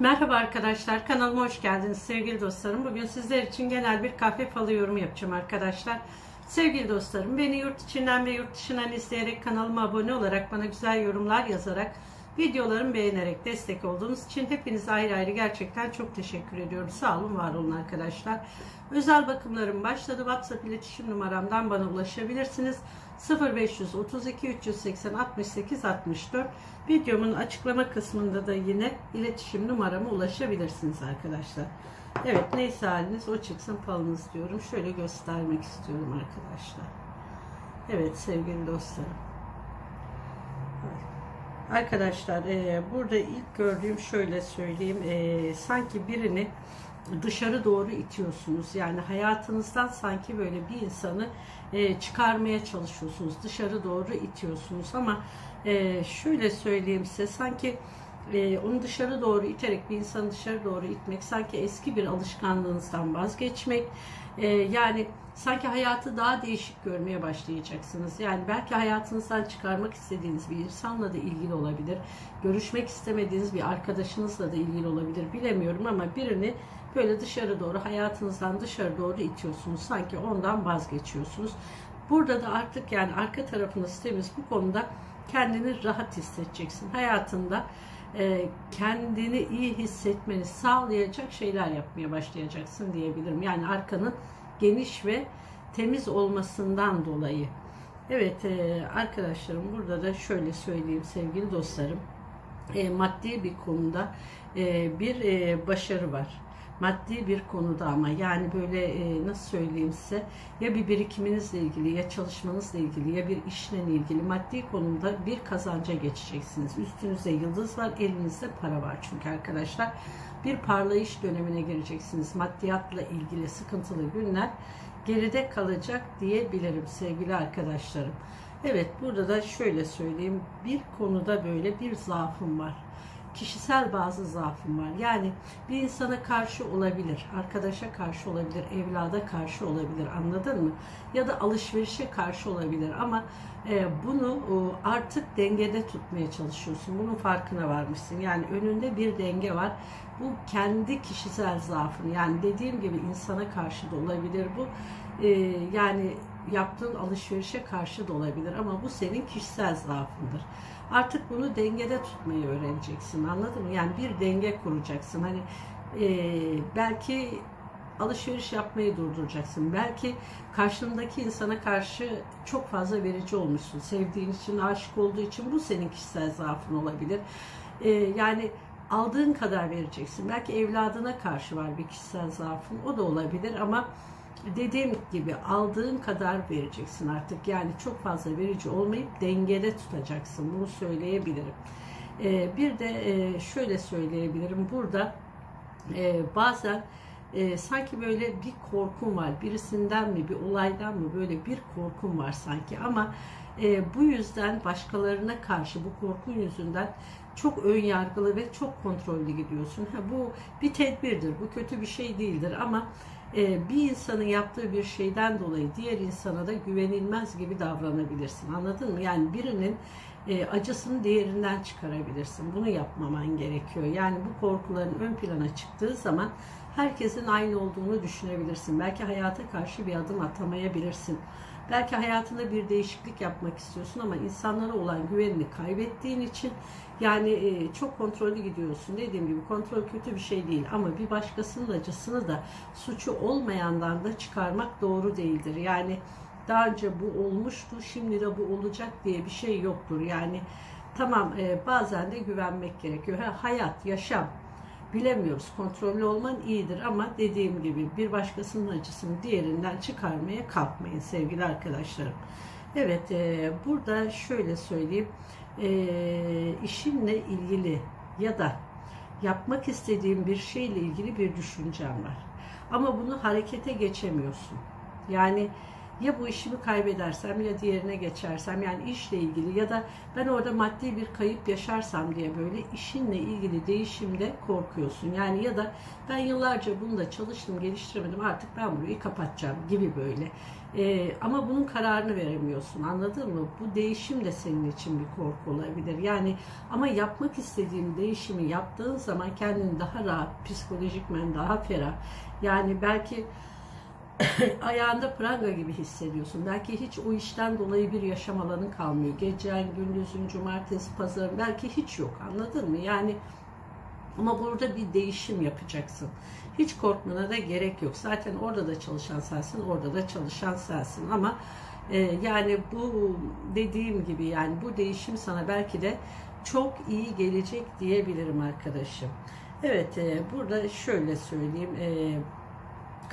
Merhaba arkadaşlar, kanalıma hoş geldiniz sevgili dostlarım. Bugün sizler için genel bir kahve falı yorumu yapacağım arkadaşlar. Sevgili dostlarım, beni yurt içinden ve yurt dışından izleyerek kanalıma abone olarak, bana güzel yorumlar yazarak, videolarımı beğenerek destek olduğunuz için hepinize ayrı ayrı gerçekten çok teşekkür ediyorum. Sağ olun, var olun arkadaşlar. Özel bakımlarım başladı. WhatsApp iletişim numaramdan bana ulaşabilirsiniz. 0532 380 68 64 Videomun açıklama kısmında da yine iletişim numarama ulaşabilirsiniz arkadaşlar. Evet neyse haliniz o çıksın falınız diyorum. Şöyle göstermek istiyorum arkadaşlar. Evet sevgili dostlarım. Arkadaşlar e, burada ilk gördüğüm şöyle söyleyeyim. E, sanki birini dışarı doğru itiyorsunuz. Yani hayatınızdan sanki böyle bir insanı e, çıkarmaya çalışıyorsunuz. Dışarı doğru itiyorsunuz ama e, şöyle söyleyeyim size sanki e, onu dışarı doğru iterek bir insanı dışarı doğru itmek sanki eski bir alışkanlığınızdan vazgeçmek e, yani sanki hayatı daha değişik görmeye başlayacaksınız. Yani belki hayatınızdan çıkarmak istediğiniz bir insanla da ilgili olabilir. Görüşmek istemediğiniz bir arkadaşınızla da ilgili olabilir. Bilemiyorum ama birini böyle dışarı doğru hayatınızdan dışarı doğru itiyorsunuz. Sanki ondan vazgeçiyorsunuz. Burada da artık yani arka tarafınız temiz bu konuda kendini rahat hissedeceksin. Hayatında e, kendini iyi hissetmeni sağlayacak şeyler yapmaya başlayacaksın diyebilirim. Yani arkanın geniş ve temiz olmasından dolayı. Evet e, arkadaşlarım burada da şöyle söyleyeyim sevgili dostlarım. E, maddi bir konuda e, bir e, başarı var maddi bir konuda ama yani böyle e, nasıl söyleyeyim size ya bir birikiminizle ilgili ya çalışmanızla ilgili ya bir işle ilgili maddi konumda bir kazanca geçeceksiniz. Üstünüzde yıldız var, elinizde para var çünkü arkadaşlar bir parlayış dönemine gireceksiniz. Maddiyatla ilgili sıkıntılı günler geride kalacak diyebilirim sevgili arkadaşlarım. Evet burada da şöyle söyleyeyim bir konuda böyle bir zaafım var kişisel bazı zaafım var. Yani bir insana karşı olabilir, arkadaşa karşı olabilir, evlada karşı olabilir anladın mı? Ya da alışverişe karşı olabilir ama e, bunu e, artık dengede tutmaya çalışıyorsun. Bunun farkına varmışsın. Yani önünde bir denge var. Bu kendi kişisel zaafın. Yani dediğim gibi insana karşı da olabilir bu. E, yani yaptığın alışverişe karşı da olabilir ama bu senin kişisel zaafındır. Artık bunu dengede tutmayı öğreneceksin anladın mı? Yani bir denge kuracaksın. Hani e, belki alışveriş yapmayı durduracaksın. Belki karşındaki insana karşı çok fazla verici olmuşsun. Sevdiğin için, aşık olduğu için bu senin kişisel zaafın olabilir. E, yani aldığın kadar vereceksin. Belki evladına karşı var bir kişisel zaafın. O da olabilir ama dediğim gibi aldığın kadar vereceksin artık. Yani çok fazla verici olmayıp dengede tutacaksın. Bunu söyleyebilirim. Ee, bir de e, şöyle söyleyebilirim. Burada e, bazen e, sanki böyle bir korkum var. Birisinden mi, bir olaydan mı böyle bir korkum var sanki. Ama bu yüzden başkalarına karşı bu korkun yüzünden çok ön yargılı ve çok kontrollü gidiyorsun. Ha, bu bir tedbirdir. Bu kötü bir şey değildir ama e, bir insanın yaptığı bir şeyden dolayı diğer insana da güvenilmez gibi davranabilirsin. Anladın mı? Yani birinin e, acısını değerinden çıkarabilirsin. Bunu yapmaman gerekiyor. Yani bu korkuların ön plana çıktığı zaman herkesin aynı olduğunu düşünebilirsin. Belki hayata karşı bir adım atamayabilirsin. Belki hayatında bir değişiklik yapmak istiyorsun ama insanlara olan güvenini kaybettiğin için yani e, çok kontrollü gidiyorsun. Dediğim gibi kontrol kötü bir şey değil ama bir başkasının acısını da suçu olmayandan da çıkarmak doğru değildir. Yani daha önce bu olmuştu, şimdi de bu olacak diye bir şey yoktur. Yani tamam e, bazen de güvenmek gerekiyor. Ha, hayat, yaşam bilemiyoruz. Kontrollü olman iyidir ama dediğim gibi bir başkasının acısını diğerinden çıkarmaya kalkmayın sevgili arkadaşlarım. Evet e, burada şöyle söyleyeyim e, işinle ilgili ya da yapmak istediğim bir şeyle ilgili bir düşüncem var. Ama bunu harekete geçemiyorsun. Yani ya bu işimi kaybedersem ya diğerine geçersem yani işle ilgili ya da ben orada maddi bir kayıp yaşarsam diye böyle işinle ilgili değişimde korkuyorsun. Yani ya da ben yıllarca bunda çalıştım geliştiremedim artık ben burayı kapatacağım gibi böyle. Ee, ama bunun kararını veremiyorsun anladın mı? Bu değişim de senin için bir korku olabilir. Yani ama yapmak istediğin değişimi yaptığın zaman kendini daha rahat, psikolojikmen daha ferah. Yani belki ayağında pranga gibi hissediyorsun. Belki hiç o işten dolayı bir yaşam alanın kalmıyor. Gecen, gündüzün, cumartesi, pazarın belki hiç yok anladın mı? Yani ama burada bir değişim yapacaksın. Hiç korkmana da gerek yok. Zaten orada da çalışan sensin, orada da çalışan sensin. Ama e, yani bu dediğim gibi yani bu değişim sana belki de çok iyi gelecek diyebilirim arkadaşım. Evet, e, burada şöyle söyleyeyim. E,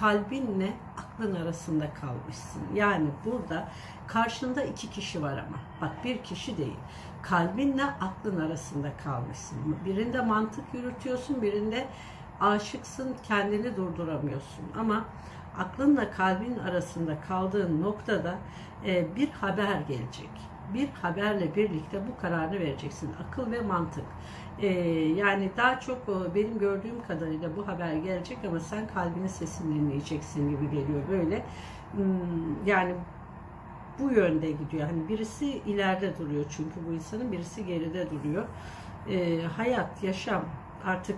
kalbinle aklın arasında kalmışsın. Yani burada karşında iki kişi var ama. Bak bir kişi değil. Kalbinle aklın arasında kalmışsın. Birinde mantık yürütüyorsun, birinde aşıksın, kendini durduramıyorsun. Ama aklınla kalbin arasında kaldığın noktada e, bir haber gelecek. Bir haberle birlikte bu kararını vereceksin. Akıl ve mantık. E, yani daha çok e, benim gördüğüm kadarıyla bu haber gelecek ama sen kalbinin sesini dinleyeceksin gibi geliyor böyle. Hmm, yani bu yönde gidiyor. Hani birisi ileride duruyor çünkü bu insanın birisi geride duruyor. E, hayat, yaşam artık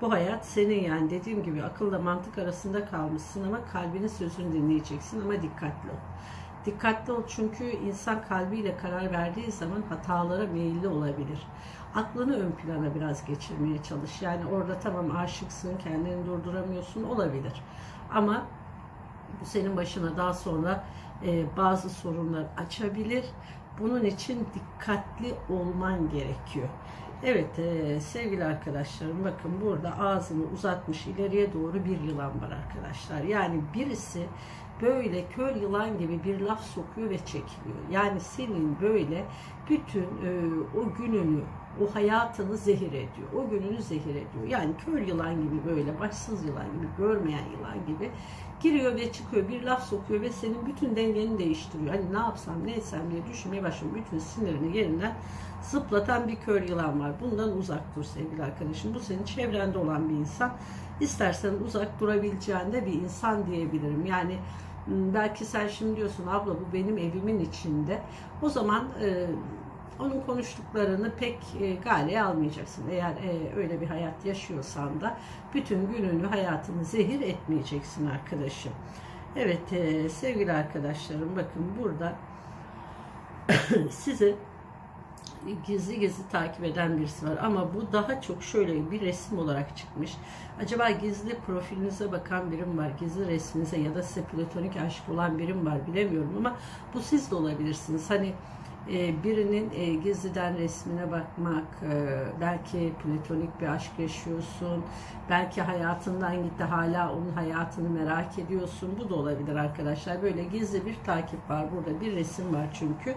bu hayat senin yani dediğim gibi akılla mantık arasında kalmışsın ama kalbinin sözünü dinleyeceksin ama dikkatli ol. Dikkatli ol çünkü insan kalbiyle karar verdiği zaman hatalara meyilli olabilir. Aklını ön plana biraz geçirmeye çalış. Yani orada tamam aşıksın, kendini durduramıyorsun olabilir. Ama bu senin başına daha sonra e, bazı sorunlar açabilir. Bunun için dikkatli olman gerekiyor. Evet e, sevgili arkadaşlarım bakın burada ağzını uzatmış ileriye doğru bir yılan var arkadaşlar. Yani birisi böyle kör yılan gibi bir laf sokuyor ve çekiliyor. Yani senin böyle bütün e, o gününü, o hayatını zehir ediyor. O gününü zehir ediyor. Yani kör yılan gibi böyle başsız yılan gibi, görmeyen yılan gibi giriyor ve çıkıyor. Bir laf sokuyor ve senin bütün dengeni değiştiriyor. Hani ne yapsam ne etsem diye düşünmeye başlıyor. Bütün sinirini yerinden zıplatan bir kör yılan var. Bundan uzak dur sevgili arkadaşım. Bu senin çevrende olan bir insan. İstersen uzak durabileceğin de bir insan diyebilirim. Yani belki sen şimdi diyorsun abla bu benim evimin içinde. O zaman e, onun konuştuklarını pek e, galeye almayacaksın. Eğer e, öyle bir hayat yaşıyorsan da bütün gününü, hayatını zehir etmeyeceksin arkadaşım. Evet e, sevgili arkadaşlarım bakın burada size gizli gizli takip eden birisi var. Ama bu daha çok şöyle bir resim olarak çıkmış. Acaba gizli profilinize bakan birim var, gizli resminize ya da size platonik aşık olan birim var bilemiyorum ama bu siz de olabilirsiniz. Hani birinin e, gizliden resmine bakmak, e, belki platonik bir aşk yaşıyorsun, belki hayatından gitti hala onun hayatını merak ediyorsun. Bu da olabilir arkadaşlar. Böyle gizli bir takip var. Burada bir resim var çünkü.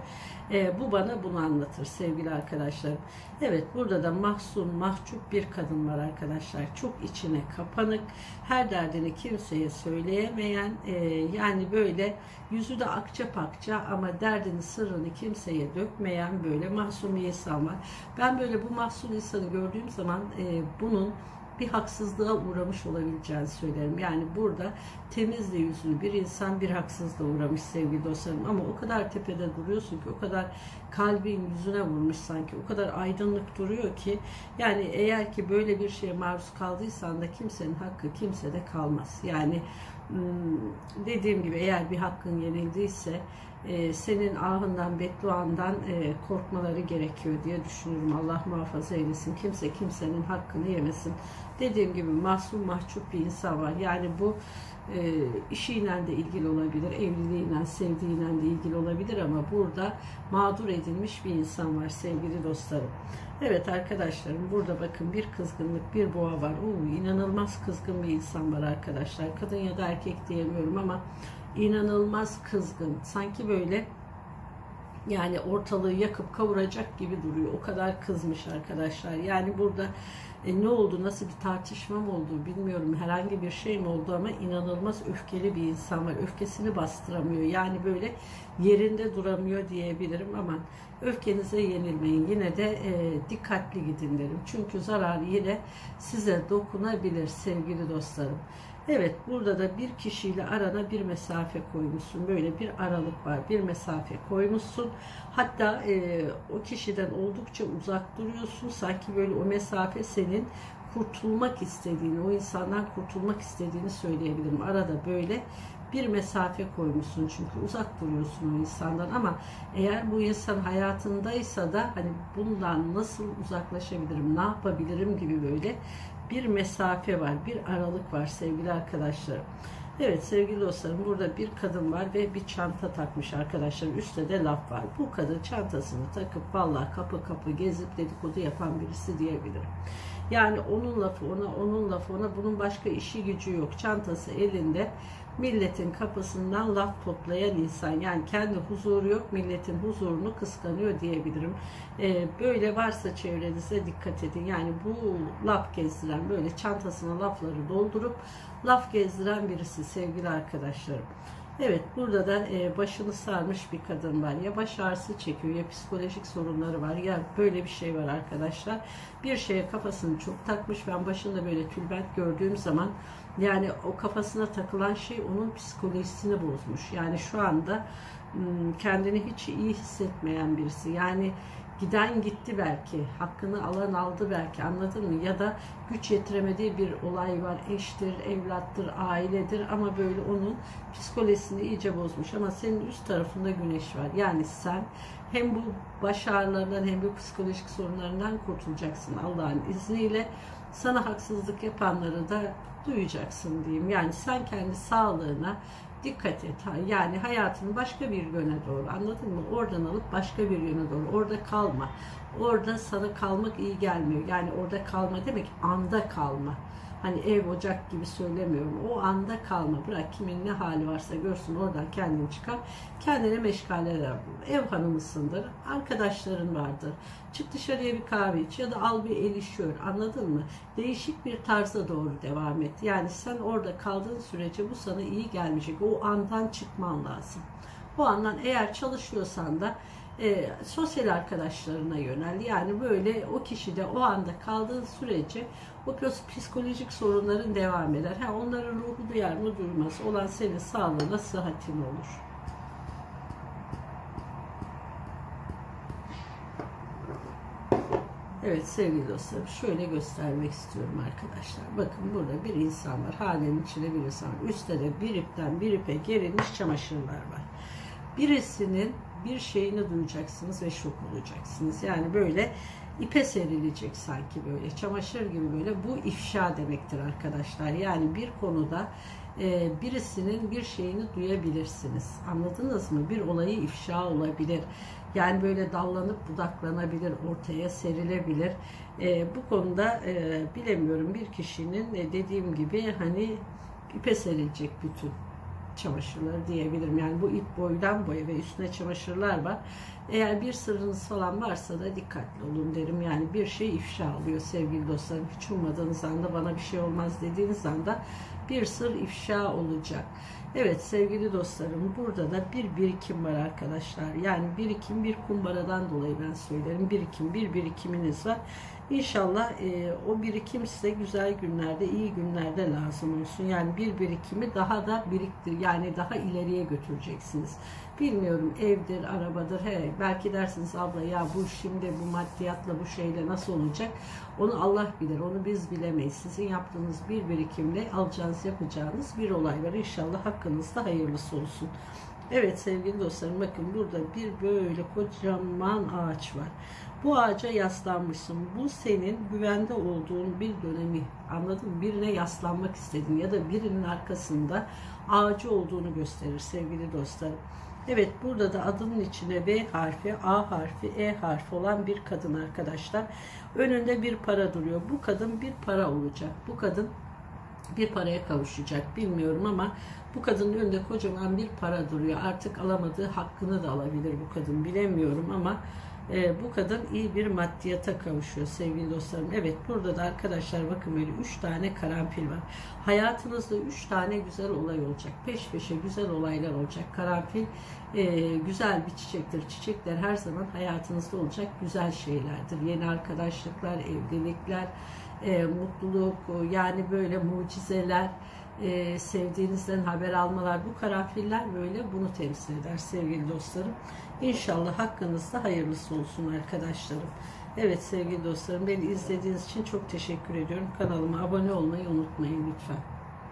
Bu bana bunu anlatır sevgili arkadaşlarım. Evet burada da mahzun, mahcup bir kadın var arkadaşlar. Çok içine kapanık, her derdini kimseye söyleyemeyen, yani böyle yüzü de akça pakça ama derdini, sırrını kimseye dökmeyen böyle mahzun bir insan var. Ben böyle bu mahzun insanı gördüğüm zaman e, bunun bir haksızlığa uğramış olabileceğini söylerim. Yani burada temizle yüzlü bir insan bir haksızlığa uğramış sevgili dostlarım. Ama o kadar tepede duruyorsun ki, o kadar kalbin yüzüne vurmuş sanki, o kadar aydınlık duruyor ki. Yani eğer ki böyle bir şeye maruz kaldıysan da kimsenin hakkı kimsede kalmaz. Yani hmm, dediğim gibi eğer bir hakkın yenildiyse e, senin ahından, bedduandan e, korkmaları gerekiyor diye düşünüyorum. Allah muhafaza eylesin. Kimse kimsenin hakkını yemesin. Dediğim gibi masum mahcup bir insan var. Yani bu e, işiyle de ilgili olabilir, evliliğiyle, sevdiğiyle de ilgili olabilir ama burada mağdur edilmiş bir insan var sevgili dostlarım. Evet arkadaşlarım burada bakın bir kızgınlık, bir boğa var. Oo, inanılmaz kızgın bir insan var arkadaşlar. Kadın ya da erkek diyemiyorum ama inanılmaz kızgın. Sanki böyle Yani ortalığı yakıp kavuracak gibi duruyor. O kadar kızmış arkadaşlar. Yani burada e, ne oldu, nasıl bir tartışma mı oldu bilmiyorum. Herhangi bir şey mi oldu ama inanılmaz öfkeli bir insan var. Öfkesini bastıramıyor. Yani böyle yerinde duramıyor diyebilirim ama öfkenize yenilmeyin. Yine de e, dikkatli gidin derim. Çünkü zarar yine size dokunabilir sevgili dostlarım. Evet burada da bir kişiyle arana bir mesafe koymuşsun. Böyle bir aralık var. Bir mesafe koymuşsun. Hatta e, o kişiden oldukça uzak duruyorsun. Sanki böyle o mesafe senin kurtulmak istediğini, o insandan kurtulmak istediğini söyleyebilirim. Arada böyle bir mesafe koymuşsun çünkü uzak duruyorsun o insandan ama eğer bu insan hayatındaysa da hani bundan nasıl uzaklaşabilirim, ne yapabilirim gibi böyle bir mesafe var, bir aralık var sevgili arkadaşlarım. Evet sevgili dostlarım burada bir kadın var ve bir çanta takmış arkadaşlar. Üstte de laf var. Bu kadın çantasını takıp vallahi kapı kapı gezip dedikodu yapan birisi diyebilirim. Yani onun lafı ona, onun lafı ona, bunun başka işi gücü yok. Çantası elinde milletin kapısından laf toplayan insan. Yani kendi huzuru yok, milletin huzurunu kıskanıyor diyebilirim. Ee, böyle varsa çevrenizde dikkat edin. Yani bu laf gezdiren, böyle çantasına lafları doldurup laf gezdiren birisi sevgili arkadaşlarım. Evet burada da e, başını sarmış bir kadın var. Ya baş ağrısı çekiyor ya psikolojik sorunları var. Ya böyle bir şey var arkadaşlar. Bir şeye kafasını çok takmış. Ben başında böyle tülbent gördüğüm zaman yani o kafasına takılan şey onun psikolojisini bozmuş. Yani şu anda kendini hiç iyi hissetmeyen birisi. Yani giden gitti belki, hakkını alan aldı belki anladın mı? Ya da güç yetiremediği bir olay var, eştir, evlattır, ailedir ama böyle onun psikolojisini iyice bozmuş. Ama senin üst tarafında güneş var. Yani sen hem bu baş ağrılarından hem bu psikolojik sorunlarından kurtulacaksın Allah'ın izniyle. Sana haksızlık yapanları da duyacaksın diyeyim. Yani sen kendi sağlığına dikkat et. Yani hayatını başka bir yöne doğru anladın mı? Oradan alıp başka bir yöne doğru. Orada kalma. Orada sana kalmak iyi gelmiyor. Yani orada kalma demek anda kalma. Hani ev ocak gibi söylemiyorum. O anda kalma. Bırak kimin ne hali varsa görsün oradan kendini çıkar. Kendine meşgaleler bul. Ev hanımısındır. Arkadaşların vardır. Çık dışarıya bir kahve iç ya da al bir el işiyor. Anladın mı? Değişik bir tarza doğru devam et. Yani sen orada kaldığın sürece bu sana iyi gelmeyecek. O andan çıkman lazım. Bu andan eğer çalışıyorsan da e, sosyal arkadaşlarına yönel. Yani böyle o kişi de o anda kaldığı sürece o psikolojik sorunların devam eder. Ha, onların ruhu duyar mı duymaz. Olan senin sağlığına sıhhatin olur. Evet sevgili dostlarım şöyle göstermek istiyorum arkadaşlar. Bakın burada bir insan var. Hanenin içinde bir insan. Üstte de bir ipten bir ipe gerilmiş çamaşırlar var. Birisinin bir şeyini duyacaksınız ve şok olacaksınız. Yani böyle ipe serilecek sanki böyle çamaşır gibi böyle bu ifşa demektir arkadaşlar. Yani bir konuda e, birisinin bir şeyini duyabilirsiniz. Anladınız mı? Bir olayı ifşa olabilir. Yani böyle dallanıp budaklanabilir, ortaya serilebilir. E, bu konuda e, bilemiyorum bir kişinin e, dediğim gibi hani ipe serilecek bütün çamaşırları diyebilirim. Yani bu ip boydan boya ve üstüne çamaşırlar var. Eğer bir sırrınız falan varsa da dikkatli olun derim. Yani bir şey ifşa oluyor sevgili dostlarım. Hiç ummadığınız anda bana bir şey olmaz dediğiniz anda bir sır ifşa olacak. Evet sevgili dostlarım burada da bir birikim var arkadaşlar. Yani birikim bir kumbaradan dolayı ben söylerim. Birikim bir birikiminiz var. İnşallah e, o birikim size güzel günlerde, iyi günlerde lazım olsun. Yani bir birikimi daha da biriktir. Yani daha ileriye götüreceksiniz. Bilmiyorum evdir, arabadır. He, belki dersiniz abla ya bu şimdi bu maddiyatla bu şeyle nasıl olacak? Onu Allah bilir. Onu biz bilemeyiz. Sizin yaptığınız bir birikimle alacağınız, yapacağınız bir olay var. İnşallah hakkınızda hayırlısı olsun. Evet sevgili dostlarım bakın burada bir böyle kocaman ağaç var. Bu ağaca yaslanmışsın. Bu senin güvende olduğun bir dönemi. Anladın mı? Birine yaslanmak istedin ya da birinin arkasında ağacı olduğunu gösterir sevgili dostlarım. Evet burada da adının içine V harfi, A harfi, E harfi olan bir kadın arkadaşlar. Önünde bir para duruyor. Bu kadın bir para olacak. Bu kadın bir paraya kavuşacak bilmiyorum ama bu kadının önünde kocaman bir para duruyor. Artık alamadığı hakkını da alabilir bu kadın bilemiyorum ama e, bu kadın iyi bir maddiyata kavuşuyor sevgili dostlarım. Evet burada da arkadaşlar bakın böyle 3 tane karanfil var. Hayatınızda 3 tane güzel olay olacak. Peş peşe güzel olaylar olacak. Karanfil e, güzel bir çiçektir. Çiçekler her zaman hayatınızda olacak güzel şeylerdir. Yeni arkadaşlıklar, evlilikler, e, mutluluk, yani böyle mucizeler, e, sevdiğinizden haber almalar, bu karanfiller böyle bunu temsil eder sevgili dostlarım. İnşallah hakkınızda hayırlısı olsun arkadaşlarım. Evet sevgili dostlarım beni izlediğiniz için çok teşekkür ediyorum. Kanalıma abone olmayı unutmayın lütfen.